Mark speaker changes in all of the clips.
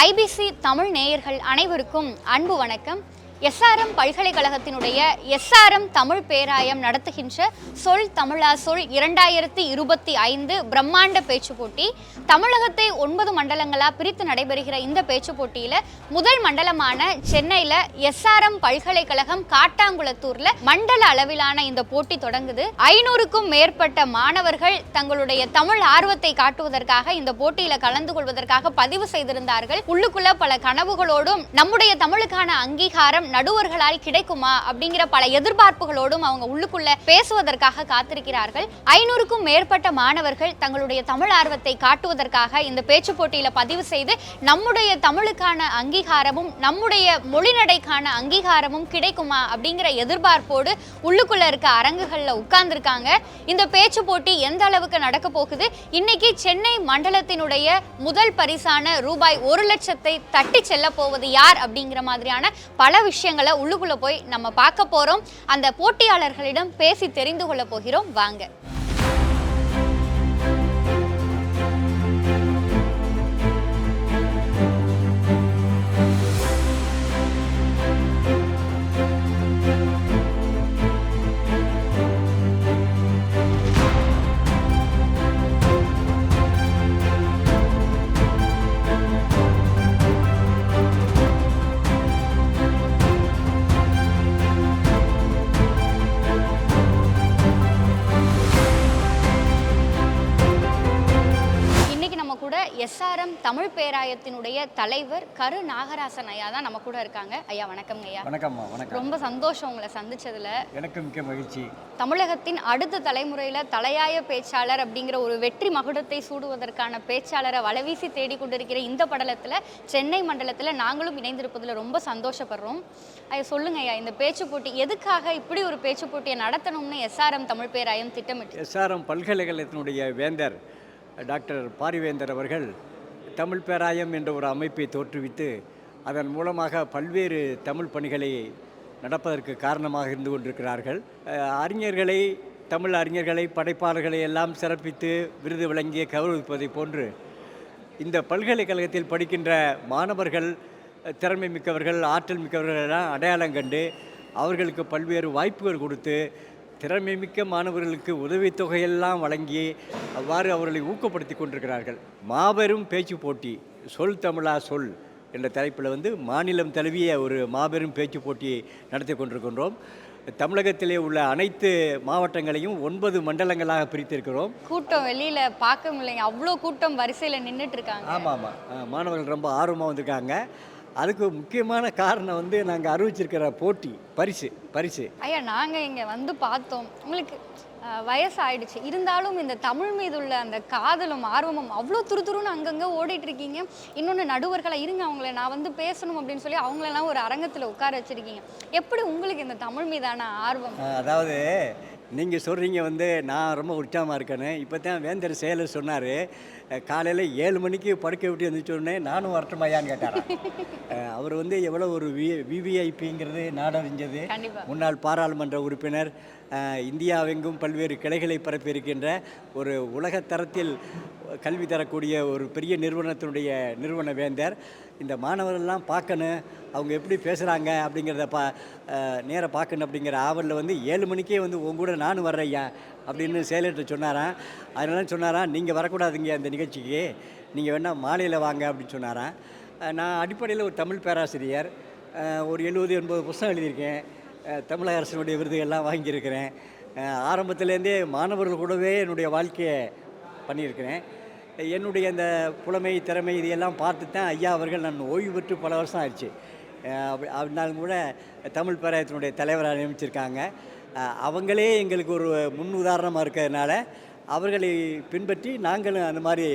Speaker 1: IBC Tamil நேயர்கள் அனைவருக்கும் அன்பு வணக்கம். எஸ்ஆர்எம் பல்கலைக்கழகத்தினுடைய எஸ்ஆர்எம் தமிழ் பேராயம் நடத்துகின்ற சொல் தமிழா சொல் இரண்டாயிரத்தி இருபத்தி ஐந்து பிரம்மாண்ட பேச்சு போட்டி. தமிழகத்தை ஒன்பது மண்டலங்களாக பிரித்து நடைபெறுகிற இந்த பேச்சு போட்டியில் முதல் மண்டலமான சென்னையில் எஸ்ஆர்எம் பல்கலைக்கழகம் காட்டாங்குளத்தூரில் மண்டல அளவிலான இந்த போட்டி தொடங்குது. ஐநூறுக்கும் மேற்பட்ட மாணவர்கள் தங்களுடைய தமிழ் ஆர்வத்தை காட்டுவதற்காக இந்த போட்டியில் கலந்து கொள்வதற்காக பதிவு செய்திருந்தார்கள். உள்ளுக்குள்ள பல கனவுகளோடும் நம்முடைய தமிழுக்கான அங்கீகாரம் நடுவர்களால் கிடைக்குமா அப்படிங்கிற பல எதிர்பார்ப்புகளோடும் அவங்க உள்ளுக்குள்ள பேசுவதற்காக காத்திருக்கிறார்கள். ஐநூறுக்கும் மேற்பட்ட மாணவர்கள் தங்களுடைய தமிழ் ஆர்வத்தை காட்டுவதற்காக இந்த பேச்சு போட்டியில பதிவு செய்து நம்முடைய தமிழுக்கான அங்கீகாரமும் நம்முடைய மொழிநடைக்கான அங்கீகாரமும் கிடைக்குமா அப்படிங்கிற எதிர்பார்ப்போடு உள்ளுக்குள்ள இருக்க அரங்குகள்ல உட்கார்ந்துருக்காங்க. இந்த பேச்சு போட்டி எந்த அளவுக்கு நடக்க போகுது? இன்னைக்கு சென்னை மண்டலத்தினுடைய முதல் பரிசான ரூபாய் ஒரு லட்சத்தை தட்டி செல்ல போவது யார் அப்படிங்கிற மாதிரியான பல விஷயம் விஷயங்களை உள்ளுக்குள்ளே போய் நம்ம பார்க்க போகிறோம் அந்த போட்டியாளர்களிடம் பேசி தெரிந்து கொள்ள போகிறோம். வாங்க. தமிழ் பேராயத்தினுடைய தலைவர் கரு நாகராசன் ஐயா தான் நம்ம கூட இருக்காங்க. ஐயா வணக்கம் ஐயா.
Speaker 2: வணக்கம்மா வணக்கம்.
Speaker 1: ரொம்ப சந்தோஷம் உங்களை சந்திச்சதுல.
Speaker 2: எனக்கு மிக்க மகிழ்ச்சி.
Speaker 1: தமிழகத்தின் அடுத்த தலைமுறையில தலையாய பேச்சாளர் அப்படிங்கிற ஒரு வெற்றி மகுடத்தை சூடுவதற்கான பேச்சாளரை வலவீசி தேடிக் கொண்டிருக்கிற இந்த படலத்துல சென்னை மண்டலத்துல நாங்களும் இணைந்திருப்பதுல ரொம்ப சந்தோஷப்படுறோம். ஐயா சொல்லுங்க ஐயா இந்த பேச்சு போட்டி எதுக்காக இப்படி ஒரு பேச்சு போட்டியை நடத்தணும்னு எஸ்ஆர்எம் தமிழ் பேராயம் திட்டமிட்டு?
Speaker 2: எஸ்ஆர்எம் பல்கலைக்கழகத்தினுடைய வேந்தர் டாக்டர் பாரிவேந்தர் அவர்கள் தமிழ் பேராயம் என்ற ஒரு அமைப்பை தோற்றுவித்து அதன் மூலமாக பல்வேறு தமிழ் பணிகளை நடப்பதற்கு காரணமாக இருந்து கொண்டிருக்கிறார்கள். அறிஞர்களை தமிழ் அறிஞர்களை படைப்பாளர்களை எல்லாம் சிறப்பித்து விருது வழங்கிய கௌரவிப்பதை போன்று இந்த பல்கலைக்கழகத்தில் படிக்கின்ற மாணவர்கள் திறமை மிக்கவர்கள் ஆற்றல் மிக்கவர்கள் எல்லாம் அடையாளம் கண்டு அவர்களுக்கு பல்வேறு வாய்ப்புகள் கொடுத்து திறமை மிக்க மாணவர்களுக்கு உதவித்தொகையெல்லாம் வழங்கி அவ்வாறு அவர்களை ஊக்கப்படுத்தி கொண்டிருக்கிறார்கள். மாபெரும் பேச்சு போட்டி சொல் தமிழா சொல் என்ற தலைப்பில் வந்து மாநிலம் தழுவிய ஒரு மாபெரும் பேச்சு போட்டியை நடத்தி கொண்டிருக்கின்றோம். தமிழகத்திலே உள்ள அனைத்து மாவட்டங்களையும் ஒன்பது மண்டலங்களாக பிரித்திருக்கிறோம்.
Speaker 1: கூட்டம் வெளியில பார்க்க முடியலைங்க அவ்வளோ கூட்டம் வரிசையில நின்றுட்டு இருக்காங்க.
Speaker 2: ஆமாம். ஆமாம் மாணவர்கள் ரொம்ப ஆர்வமாக வந்திருக்காங்க. அதுக்கு முக்கியமான காரணம் வந்து நாங்கள் அறிவிச்சிருக்கிற போட்டி பரிசு பரிசு.
Speaker 1: ஐயா நாங்க இங்க வந்து பார்த்தோம். உங்களுக்கு அஹ், வயசு ஆயிடுச்சு இருந்தாலும் இந்த தமிழ் மீது உள்ள அந்த காதலும் ஆர்வமும் அவ்வளோ துருதுருன்னு அங்கங்க ஓடிட்டு இருக்கீங்க இன்னொன்று நடுவர்களை இருங்க அவங்கள. நான் வந்து பேசணும் அப்படின்னு சொல்லி அவங்களெல்லாம் ஒரு அரங்கத்துல உட்கார வச்சிருக்கீங்க. எப்படி உங்களுக்கு இந்த தமிழ் மீதான ஆர்வம்?
Speaker 2: அதாவது நீங்கள் சொல்கிறீங்க வந்து நான் ரொம்ப உற்சாகமாக இருக்கேன்னு. இப்போ தான் வேந்தர் செயலர் சொன்னார். காலையில் ஏழு மணிக்கு படுக்கை விட்டு எழுந்திரிச்ச உடனே நானும் வரட்டுமாயான்னு கேட்டாராம் அஹ் அவர் வந்து எவ்வளோ ஒரு வி விவிஐபிங்கிறது நாடறிஞ்சது முன்னாள் பாராளுமன்ற உறுப்பினர் இந்தியாவெங்கும் பல்வேறு கிளைகளை பரப்பியிருக்கின்ற ஒரு உலகத் தரத்தில் கல்வி தரக்கூடிய ஒரு பெரிய நிறுவனத்தினுடைய நிறுவன வேந்தர். இந்த மாணவர்கள்லாம் பார்க்கணும். அவங்க எப்படி பேசுகிறாங்க அப்படிங்கிறத பா நேராக பார்க்கணும் அப்படிங்கிற ஆவலில் வந்து ஏழு மணிக்கே வந்து உங்க கூட நானும் வர்றேன் அப்படின்னு செயலர்கிட்ட சொன்னாராம். அதனால சொன்னாராம் நீங்கள் வரக்கூடாதுங்க அந்த நிகழ்ச்சிக்கு. நீங்கள் வேணால் மாலையில் வாங்க அப்படின்னு சொன்னாராம். நான் அடிப்படையில் ஒரு தமிழ் பேராசிரியர். ஒரு எழுபது எண்பது புஸ்தகம் எழுதியிருக்கேன். தமிழக அரசினுடைய விருதுகள்லாம் வாங்கியிருக்கிறேன். ஆரம்பத்துலேருந்தே மாணவர்கள் கூடவே என்னுடைய வாழ்க்கையை பண்ணியிருக்கிறேன். என்னுடைய அந்த புலமை திறமை இதையெல்லாம் பார்த்து தான் ஐயா அவர்கள் நான் ஓய்வு பெற்று பல வருஷம் ஆயிடுச்சு. அப்படி அப்படின்னாலும் கூட தமிழ் பேராயத்தினுடைய தலைவராக நியமிச்சிருக்காங்க. அவங்களே எங்களுக்கு ஒரு முன் உதாரணமாக இருக்கிறதுனால அவர்களை பின்பற்றி நாங்களும் அந்த மாதிரி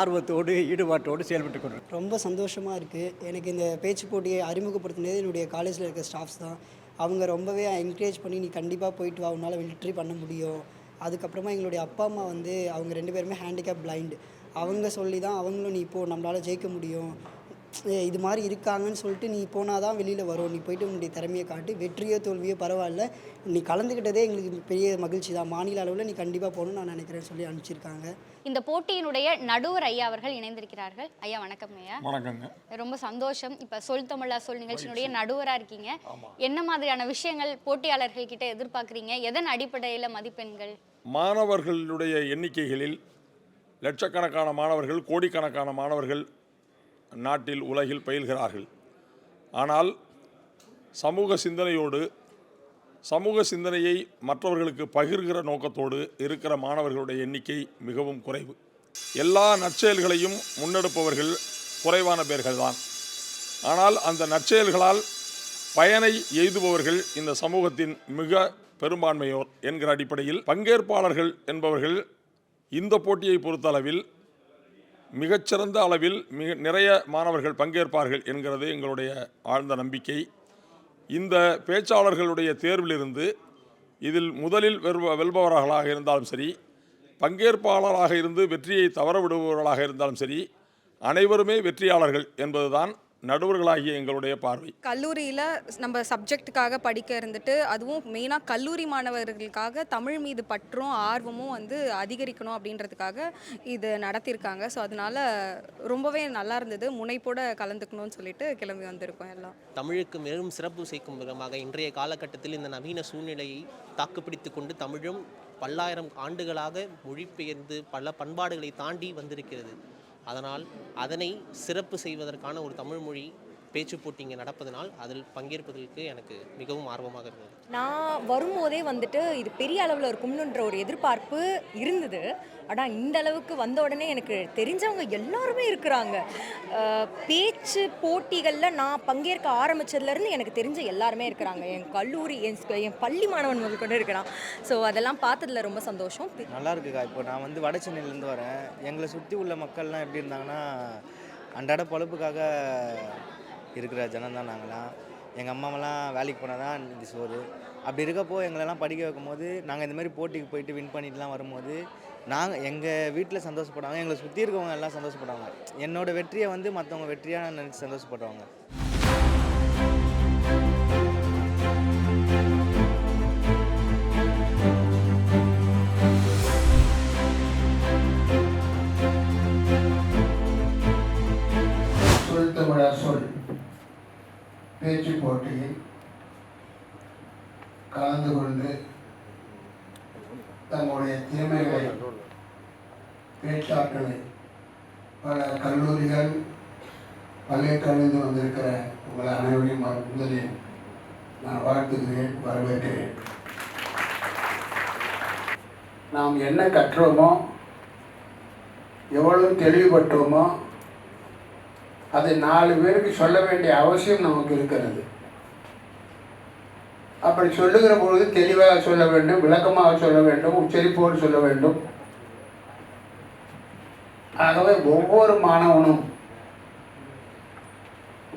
Speaker 2: ஆர்வத்தோடு ஈடுபாட்டோடு செயல்பட்டு கொண்டோம்
Speaker 3: ரொம்ப சந்தோஷமாக இருக்குது எனக்கு இந்த பேச்சு போட்டியை அறிமுகப்படுத்தினது என்னுடைய காலேஜில் இருக்க ஸ்டாஃப்ஸ் தான். அவங்க ரொம்பவே என்கரேஜ் பண்ணி நீ கண்டிப்பாக போயிட்டு வா உன்னால் வெற்றி பண்ண முடியும். அதுக்கப்புறமா எங்களுடைய அப்பா அம்மா வந்து அவங்க ரெண்டு பேருமே ஹேண்டிகேப் பிளைண்டு அவங்க சொல்லி தான் அவங்களும் நீ இப்போது நம்மளால் ஜெயிக்க முடியும். இது மாதிரி இருக்காங்கன்னு சொல்லிட்டு நீ போனால் தான் வெளியில் வரும். நீ போயிட்டு உன்னுடைய திறமையை காட்டு. வெற்றியோ தோல்வியோ பரவாயில்ல. நீ கலந்துக்கிட்டதே எங்களுக்கு பெரிய மகிழ்ச்சி தான். மாநில அளவில் நீ கண்டிப்பாக போகணும்னு நான் நினைக்கிறேன்னு சொல்லி அனுப்பிச்சிருக்காங்க.
Speaker 1: இந்த போட்டியினுடைய நடுவர் ஐயா அவர்கள் இணைந்திருக்கிறார்கள். ஐயா வணக்கம் ஐயா.
Speaker 4: வணக்கங்க.
Speaker 1: ரொம்ப சந்தோஷம். இப்ப சொல் தமிழா சொல் நிகழ்ச்சியினுடைய நடுவரா இருக்கீங்க. என்ன மாதிரியான விஷயங்கள் போட்டியாளர்கள் கிட்ட எதிர்பார்க்கறீங்க? எதன் அடிப்படையில மதிப்பெண்கள்?
Speaker 4: மாணவர்களுடைய எண்ணிக்கைகளில் லட்சக்கணக்கான மாணவர்கள் கோடிக்கணக்கான மாணவர்கள் நாட்டில் உலகில் பயில்கிறார்கள். ஆனால் சமூக சிந்தனையோடு சமூக சிந்தனையை மற்றவர்களுக்கு பகிர்கிற நோக்கத்தோடு இருக்கிற மாணவர்களுடைய எண்ணிக்கை மிகவும் குறைவு. எல்லா நற்செயல்களையும் முன்னெடுப்பவர்கள் குறைவான பேர்கள்தான் ஆனால் அந்த நற்செயல்களால் பயனை எய்துபவர்கள் இந்த சமூகத்தின் மிக பெரும்பான்மையோர் என்கிற அடிப்படையில் பங்கேற்பாளர்கள் என்பவர்கள் இந்த போட்டியை பொறுத்தளவில் மிகச்சிறந்த அளவில் மிக நிறைய மாணவர்கள் பங்கேற்பார்கள் என்கிறது எங்களுடைய ஆழ்ந்த நம்பிக்கை. இந்த பேச்சாளர்களுடைய தேர்விலிருந்து இதில் முதலில் வெல்ப வெல்பவர்களாக இருந்தாலும் சரி பங்கேற்பாளராக இருந்து வெற்றியை தவறவிடுபவர்களாக இருந்தாலும் சரி அனைவருமே வெற்றியாளர்கள் என்பதுதான் நடுவர்களாகிய எங்களுடைய பார்வை.
Speaker 5: கல்லூரியில் நம்ம சப்ஜெக்ட்டுக்காக படிக்க இருந்துட்டு அதுவும் மெயினாக கல்லூரி மாணவர்களுக்காக தமிழ் மீது பற்றும் ஆர்வமும் வந்து அதிகரிக்கணும் அப்படின்றதுக்காக இது நடத்தியிருக்காங்க. ஸோ அதனால ரொம்பவே நல்லா இருந்தது. முனைப்போட கலந்துக்கணும்னு சொல்லிட்டு கிளம்பி வந்திருக்கோம் எல்லாம்.
Speaker 6: தமிழுக்கு மேலும் சிறப்பு சேர்க்கும் விதமாக இன்றைய காலகட்டத்தில் இந்த நவீன சூழ்நிலையை தாக்குப்பிடித்து கொண்டு தமிழும் பல்லாயிரம் ஆண்டுகளாக மொழிபெயர்ந்து பல பண்பாடுகளை தாண்டி வந்திருக்கிறது. அதனால் அதனை சிறப்பு செய்வதற்கான ஒரு தமிழ் மொழி பேச்சு போட்டி இங்கே நடப்பதனால் அதில் பங்கேற்பதற்கு எனக்கு மிகவும் ஆர்வமாக இருந்தது.
Speaker 7: நான் வரும்போதே வந்துட்டு இது பெரிய அளவில் இருக்கும்னுன்ற ஒரு எதிர்பார்ப்பு இருந்தது. ஆனால் இந்த அளவுக்கு வந்த உடனே எனக்கு தெரிஞ்சவங்க எல்லாருமே இருக்கிறாங்க. பேச்சு போட்டிகளில் நான் பங்கேற்க ஆரம்பிச்சதுலேருந்து எனக்கு தெரிஞ்ச எல்லாருமே இருக்கிறாங்க. என் கல்லூரி என் என் பள்ளி மாணவன் முதல் கொண்டு இருக்கிறான். ஸோ அதெல்லாம் பார்த்ததுல ரொம்ப சந்தோஷம்.
Speaker 8: நல்லா இருக்குக்கா. இப்போ நான் வந்து வட சென்னையிலேருந்து வரேன். எங்களை சுற்றி உள்ள மக்கள்லாம் எப்படி இருந்தாங்கன்னா அன்றாட பொழப்புக்காக இருக்கிற ஜனம் தான் நாங்களாம். எங்கள் அம்மாவெல்லாம் வேலைக்கு போனால் தான் இன்னைக்கு சோறு. அப்படி இருக்கப்போ எங்களெல்லாம் படிக்க வைக்கும்போது நாங்கள் இந்த மாதிரி போட்டிக்கு போயிட்டு வின் பண்ணிட்டுலாம் வரும்போது நாங்கள் எங்கள் வீட்டில் சந்தோஷப்படுவாங்க எங்களை சுற்றி இருக்கவங்க எல்லாம் சந்தோஷப்படுவாங்க. என்னோடய வெற்றியை வந்து மற்றவங்க வெற்றியாக நினச்சி சந்தோஷப்படுவாங்க.
Speaker 9: சொல் தமிழா சொல். பேச்சு போட்டியில் கலந்து கொண்டு தங்களுடைய திறமைகளை பேச்சாற்றலை பல கல்லூரிகள் பல்கலைக்கழகத்தில் வந்திருக்கிற உங்கள் அனைவரையும் முதலில் நான் வாழ்த்துகிறேன் வரவேற்கிறேன். நாம் என்ன கற்றோமோ எவ்வளவு தெளிவுபட்டோமோ அதை நாலு பேருக்கு சொல்ல வேண்டிய அவசியம் நமக்கு இருக்கிறது. அப்படி சொல்லுகிற பொழுது தெளிவாக சொல்ல வேண்டும் விளக்கமாக சொல்ல வேண்டும் உச்சரிப்போடு சொல்ல வேண்டும். ஆகவே ஒவ்வொரு மாணவனும்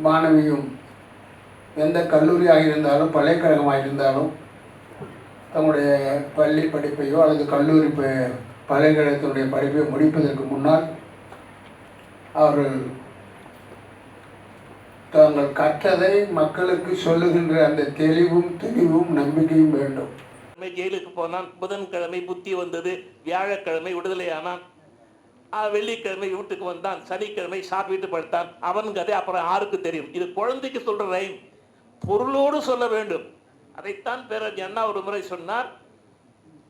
Speaker 9: மாணவியும் எந்த கல்லூரியாக இருந்தாலும் பல்கலைக்கழகமாக இருந்தாலும் தங்களுடைய பள்ளி படிப்பையோ அல்லது கல்லூரி பல்கலைக்கழகத்தினுடைய படிப்பையோ முடிப்பதற்கு முன்னால் அவர்கள் தாங்கள் கற்றதை மக்களுக்கு சொல்லுகின்ற அந்த தெளிவும் தெளிவும் நம்பிக்கையும் வேண்டும்.
Speaker 10: ஜெயிலுக்கு போனான் புதன்கிழமை புத்தி வந்தது வியாழக்கிழமை விடுதலை ஆனான் வெள்ளிக்கிழமை வீட்டுக்கு வந்தான் சனிக்கிழமை சாப்பிட்டு படுத்தான் அவன் கதை அப்புறம் யாருக்கு தெரியும்? இது குழந்தைக்கு சொல்ற ரைம் பொருளோடு சொல்ல வேண்டும். அதைத்தான் பேரறிஞர் அண்ணா ஒரு முறை சொன்னார்.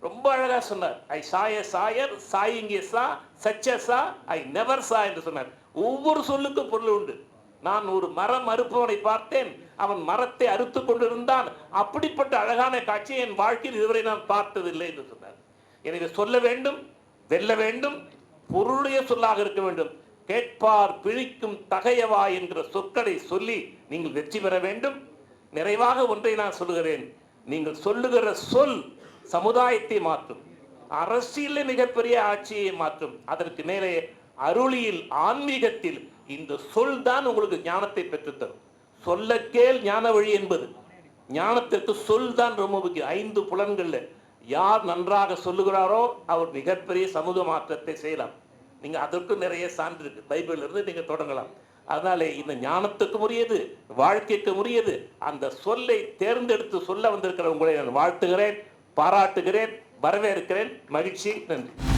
Speaker 10: ரொம்ப அழகா சொன்னார். ஐ சாய சாயர் சாயிங்கே சா சச்ச சா ஐ நெவர் சா என்று சொன்னார். ஒவ்வொரு சொல்லுக்கும் பொருள் உண்டு. நான் ஒரு மரம் அறுப்பவனை பார்த்தேன். அவன் மரத்தை அறுத்து கொண்டிருந்தான். அப்படிப்பட்ட அழகான காட்சியை என் வாழ்க்கையில் இதுவரை நான் பார்த்ததில்லை என்று சொன்னார். எனவே சொல்ல வேண்டும் வெல்ல வேண்டும் பொருளுடைய சொல்லாக இருக்க வேண்டும். கேட்பார் பிழிக்கும் தகையவா என்கிற சொற்களை சொல்லி நீங்கள் வெற்றி பெற வேண்டும். நிறைவாக ஒன்றை நான் சொல்லுகிறேன். நீங்கள் சொல்லுகிற சொல் சமுதாயத்தை மாற்றும். அரசியலில் மிகப்பெரிய ஆட்சியை மாற்றும். அதற்கு மேலே அருளியில் ஆன்மீகத்தில் இந்த சொல் தான் உங்களுக்கு ஞானத்தை பெற்றுத்தரும். சொல்ல கேள் ஞான வழி என்பது. ஞானத்திற்கு சொல் தான் ரொம்ப முக்கியம். ஐந்து புலன்களில் யார் நன்றாக சொல்லுகிறாரோ அவர் மிகப்பெரிய சமூக மாற்றத்தை செய்யலாம். நீங்கள் அதற்கும் நிறைய சான்று இருக்கு. பைபிள்ல இருந்து தொடங்கலாம். அதனாலே இந்த ஞானத்துக்கு உரியது வாழ்க்கைக்கு உரியது அந்த சொல்லை தேர்ந்தெடுத்து சொல்ல வந்திருக்கிற உங்களை நான் வாழ்த்துகிறேன் பாராட்டுகிறேன் வரவேற்கிறேன். மகிழ்ச்சி. நன்றி.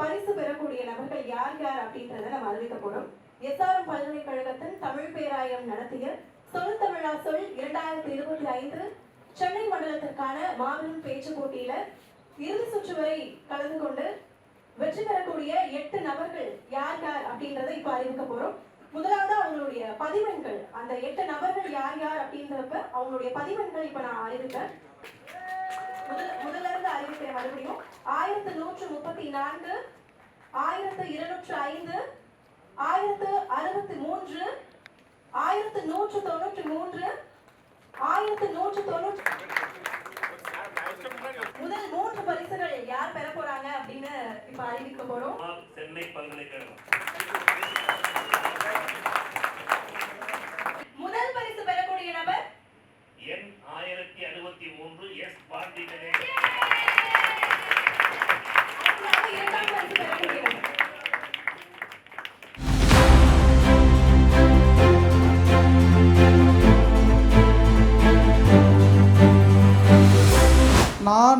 Speaker 11: பரிசு பெறக்கூடிய நபர்கள் யார் யார் அப்படின்றத நம்ம அறிவிக்க போறோம். எஸ்ஆர்எம் பல்கலைக்கழகத்தின் தமிழ் பேராயம் நடத்திய சொல் தமிழா சொல் இரண்டாயிரத்தி இருபத்தி ஐந்து சென்னை மண்டலத்திற்கான மாபெரும் பேச்சு போட்டியில இறுதி சுற்று வரை கலந்து கொண்டு வெற்றி பெறக்கூடிய எட்டு நபர்கள் யார் யார் அப்படின்றத இப்ப அறிவிக்க போறோம். முதலாவது அவங்களுடைய பதிவெண்கள். அந்த எட்டு நபர்கள் யார் யார் அப்படின்றப்ப அவங்களுடைய பதிவெண்கள் இப்ப நான் அறிவிப்பேன். முதல் முதல்ல இருந்து அறிவிக்கிறேன் மறுபடியும். ஆயிரத்து நூற்று முப்பத்தி நான்கு ஆயிரத்து இருநூற்று ஐந்து ஆயிரத்து அறுபத்தி மூன்று ஆயிரத்து நூற்று தொண்ணூற்றி மூன்று ஆயிரத்து நூற்று தொண்ணூற்றி முதல் மூன்று பரிசுகள் யார் பெற போறாங்க அப்படின்னு இப்ப அறிவிக்க போறோம்.
Speaker 10: சென்னை பல்கலைக்கழகம்.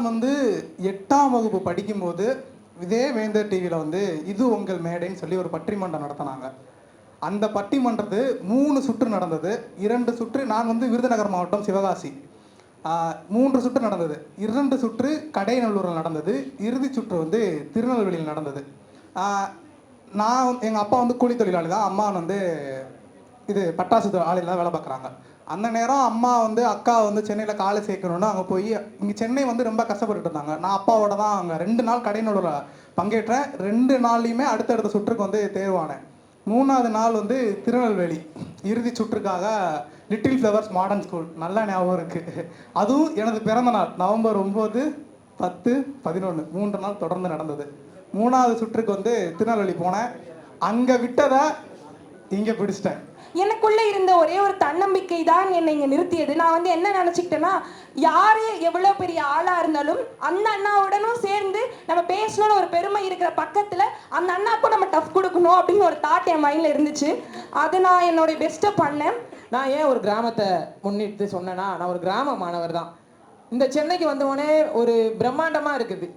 Speaker 12: வந்து எட்டாம் வகுப்பு படிக்கும்போது இதே வேந்தர் டிவியில் வந்து இது உங்கள் மேடைன்னு சொல்லி ஒரு பட்டிமன்றம் நடத்தினாங்க. அந்த பட்டிமன்றத்து மூணு சுற்று நடந்தது. இரண்டு சுற்று நான் வந்து விருதுநகர் மாவட்டம் சிவகாசி. மூன்று சுற்று நடந்தது. இரண்டு சுற்று கடைநல்லூரில் நடந்தது. இறுதி சுற்று வந்து திருநெல்வேலியில் நடந்தது. நான் எங்கள் அப்பா வந்து கூலி தொழிலாளி தான். அம்மா வந்து இது பட்டாசு தொ- தான் வேலை பார்க்குறாங்க. அந்த நேரம் அம்மா வந்து அக்கா வந்து சென்னையில் காலை சேர்க்கணுன்னு அங்கே போய் இங்கே சென்னை வந்து ரொம்ப கஷ்டப்பட்டுட்டு இருந்தாங்க. நான் அப்பாவோட தான் அங்கே ரெண்டு நாள் கடையினோட பங்கேற்றேன். ரெண்டு நாள்லையுமே அடுத்தடுத்த சுற்றுக்கு வந்து தேர்வானேன். மூணாவது நாள் வந்து திருநெல்வேலி இறுதி சுற்றுக்காக லிட்டில் ஃப்ளவர்ஸ் மாடர்ன் ஸ்கூல் நல்லா ஞாபகம் இருக்குது அதுவும் எனது பிறந்த நாள் நவம்பர் ஒம்பது பத்து பதினொன்று மூன்று நாள் தொடர்ந்து நடந்தது. மூணாவது சுற்றுக்கு வந்து திருநெல்வேலி போனேன். அங்கே விட்டதை இங்கே பிடிச்சிட்டேன்.
Speaker 13: எனக்குள்ள இருந்த ஒரே ஒரு தன்னம்பிக்கை தான் என்னை இங்க நிறுத்தியது. நான் வந்து என்ன நினைச்சுக்கிட்டேன்னா யாரு எவ்வளவு பெரிய ஆளா இருந்தாலும் அந்த அண்ணாவுடனும் சேர்ந்து நம்ம பேசணும்னு ஒரு பெருமை இருக்கிற பக்கத்துல அந்த அண்ணாக்கும் நம்ம டஃப் கொடுக்கணும் அப்படின்னு ஒரு தாட் என் மைண்ட்ல இருந்துச்சு. அது நான் என்னோட பெஸ்ட்டை பண்ணேன்.
Speaker 14: நான் ஏன் ஒரு கிராமத்தை முன்னிட்டு சொன்னேன்னா நான் ஒரு கிராம மாணவர் தான் இந்த சென்னைக்கு வந்தவொடனே ஒரு பிரம்மாண்டமாக இருக்குது.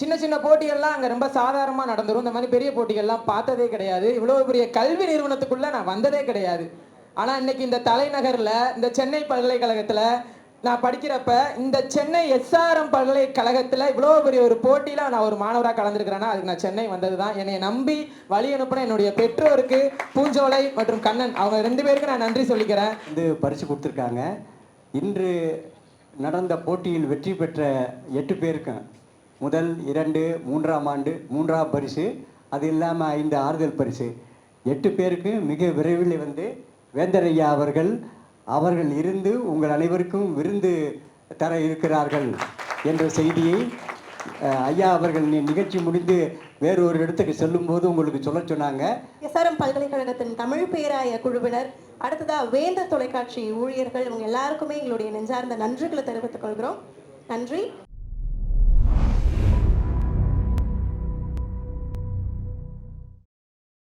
Speaker 14: சின்ன சின்ன போட்டிகள்லாம் அங்கே ரொம்ப சாதாரணமாக நடந்துடும் இந்த மாதிரி பெரிய போட்டிகள்லாம் பார்த்ததே கிடையாது. இவ்வளோ பெரிய கல்வி நிறுவனத்துக்குள்ளே நான் வந்ததே கிடையாது. ஆனால் இன்னைக்கு இந்த தலைநகரில் இந்த சென்னை பல்கலைக்கழகத்தில் நான் படிக்கிறப்ப இந்த சென்னை எஸ்ஆர்எம் பல்கலைக்கழகத்தில் இவ்வளோ பெரிய ஒரு போட்டியில் நான் ஒரு மாணவராக கலந்துருக்கிறேன்னா அதுக்கு நான் சென்னை வந்தது தான் என்னை நம்பி வழி அனுப்பின என்னுடைய பெற்றோருக்கு பூஞ்சோலை மற்றும் கண்ணன். அவங்க ரெண்டு பேருக்கு நான் நன்றி சொல்லிக்கிறேன்.
Speaker 2: இது பரிசு கொடுத்துருக்காங்க. இன்று நடந்த போட்டியில் வெற்றி பெற்ற எட்டு பேருக்கும் முதல் இரண்டு மூன்றாம் ஆண்டு மூன்றாம் பரிசு. அது இல்லாமல் ஐந்து ஆறுதல் பரிசு. எட்டு பேருக்கு மிக விரைவில் வந்து வேந்தர் ஐயா அவர்கள் அவர்கள் இருந்து உங்கள் அனைவருக்கும் விருந்து தர இருக்கிறார்கள் என்ற செய்தியை ஐயா அவர்கள் நிகழ்ச்சி முடிந்து வேறு ஒரு இடத்துக்கு செல்லும் போது உங்களுக்கு சொல்ல சொன்னாங்க.
Speaker 11: எஸ்ஆர்எம் பல்கலைக்கழகத்தின் தமிழ் பேராய குழுவினர் அடுத்ததா வேந்தர் தொலைக்காட்சி ஊழியர்கள் இவங்க எல்லாருக்குமே எங்களுடைய நெஞ்சார்ந்த நன்றிகளை தெரிவித்துக் கொள்கிறோம். நன்றி.